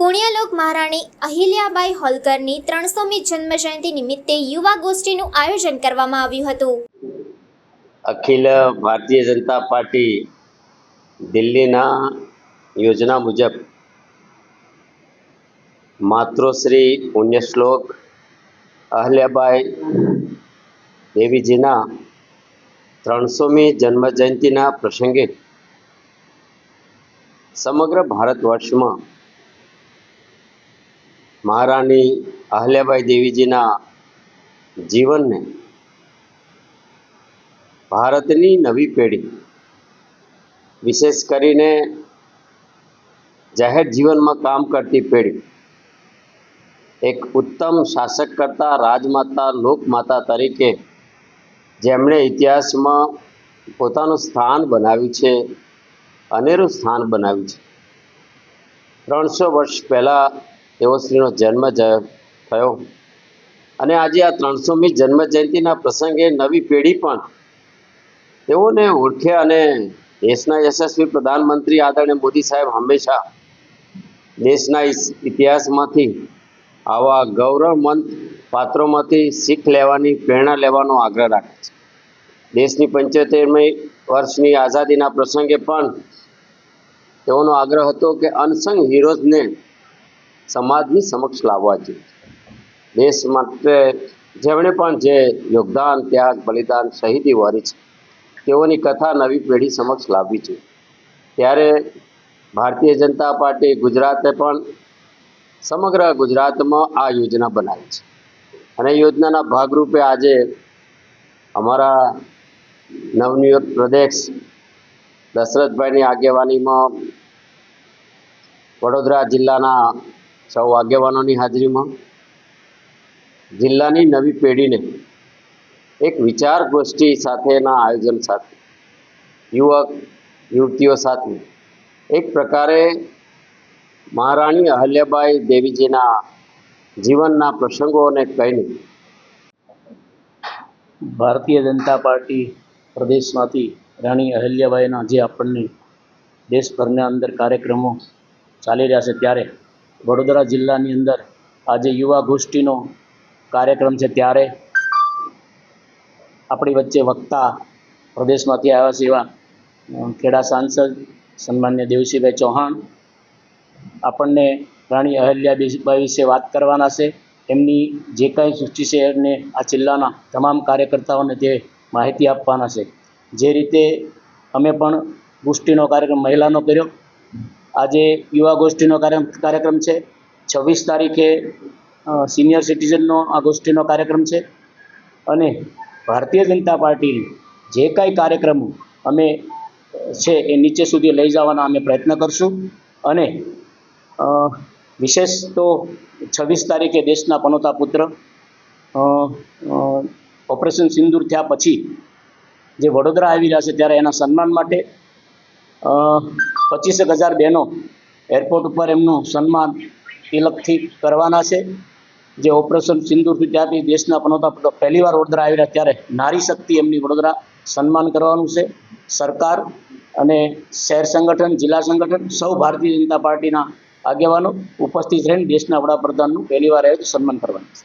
પુણ્યલોક મહારાણી અહિલ્યાબાઈ હોલકરની ત્રણસોમી જન્મજયંતિ નિમિત્તે યુવા ગોષ્ઠીનું આયોજન કરવામાં આવ્યું હતું. અખિલ ભારતીય જનતા પાર્ટી દિલ્હીના યોજના મુજબ માતૃશ્રી પુણ્યશ્લોક અહલ્યાબાઈ દેવીજીના ત્રણસોમી જન્મજયંતિના પ્રસંગે સમગ્ર ભારત વર્ષમાં મહારાણી અહલ્યાબાઈ દેવીજીના જીવનને ભારતની નવી પેઢી, વિશેષ કરીને જાહેર જીવનમાં કામ કરતી પેઢી, એક ઉત્તમ શાસક કરતા રાજમાતા, લોકમાતા તરીકે જેમણે ઇતિહાસમાં પોતાનું સ્થાન બનાવ્યું છે, અનેરું સ્થાન બનાવ્યું છે. ત્રણસો વર્ષ પહેલાં તેઓ શ્રીનો જન્મ થયો. અને આજે આ ત્રણસોમી જન્મ જયંતિના પ્રસંગે નવી પેઢી પણ તેઓને ઓળખે અને દેશના યશસ્વી પ્રધાનમંત્રી આદરણીય મોદી સાહેબ હંમેશા દેશના ઇતિહાસમાંથી આવા ગૌરવમંત પાત્રોમાંથી શીખ લેવાની, પ્રેરણા લેવાનો આગ્રહ રાખે છે. દેશની પંચોતેરમી વર્ષની આઝાદીના પ્રસંગે પણ તેઓનો આગ્રહ હતો કે અનસંગ હીરોઝને સમાજની સમક્ષ લાવવા જોઈએ. દેશ માટે જેમણે પણ જે યોગદાન, ત્યાગ, બલિદાન શહીદી વારી છે, તેઓની કથા નવી પેઢી સમક્ષ લાવવી જોઈએ. ત્યારે ભારતીય જનતા પાર્ટી ગુજરાતે પણ સમગ્ર ગુજરાતમાં આ યોજના બનાવી છે. અને યોજનાના ભાગરૂપે આજે અમારા નવનિયુક્ત પ્રદેશ દશરથભાઈની આગેવાનીમાં વડોદરા જિલ્લાના સૌ આગેવાનોની હાજરીમાં જિલ્લાની નવી પેઢીને એક વિચાર ગોષ્ઠી સાથેના આયોજન સાથે, યુવક, યુવતીઓ સાથે એક પ્રકારે મહારાણી અહલ્યાબાઈ દેવીજીના જીવનના પ્રસંગોને કહીને ભારતીય જનતા પાર્ટી પ્રદેશમાંથી રાણી અહલ્યાબાઈના જે આપણને દેશભરના અંદર કાર્યક્રમો ચાલી રહ્યા છે ત્યારે વડોદરા જિલ્લાની અંદર આજે યુવા ગોષ્ઠીનો કાર્યક્રમ છે ત્યારે આપણી વચ્ચે વક્તા પ્રદેશમાંથી આવ્યા છે એવા ખેડા સાંસદ સન્માન્ય દેવસિંહભાઈ ચૌહાણ. આપણને રાણી અહલ્યાબાઈ વિશે વાત કરવાના છે. એમની જે કાંઈ સૂચિ છે એમને આ જિલ્લાના તમામ કાર્યકર્તાઓને તે માહિતી આપવાના છે. જે રીતે અમે પણ ગોષ્ઠીનો કાર્યક્રમ મહિલાનો કર્યો. આજે યુવા ગોષ્ઠીનો કાર્ય કાર્યક્રમ છે. છવ્વીસ તારીખે સિનિયર સિટીઝનનો આ ગોષ્ઠીનો કાર્યક્રમ છે. અને ભારતીય જનતા પાર્ટીની જે કાંઈ કાર્યક્રમો અમે છે એ નીચે સુધી લઈ જવાના અમે પ્રયત્ન કરશું. અને વિશેષ તો છવ્વીસ તારીખે દેશના પનોતા પુત્ર ઓપરેશન સિંદૂર થયા પછી જે વડોદરા આવી રહ્યા છે ત્યારે એના સન્માન માટે પચીસેક હજાર બહેનો એરપોર્ટ ઉપર એમનું સન્માન તિલકથી કરવાના છે. જે ઓપરેશન સિંદૂરથી ત્યાંથી દેશના પનોતા પુત્ર પહેલી વાર વડોદરા આવેલા ત્યારે નારી શક્તિ એમની વડોદરા સન્માન કરવાનું છે. સરકાર અને શહેર સંગઠન, જિલ્લા સંગઠન સૌ ભારતીય જનતા પાર્ટીના આગેવાનો ઉપસ્થિત રહીને દેશના વડાપ્રધાનનું પહેલીવાર આયોજન સન્માન કરવાનું છે.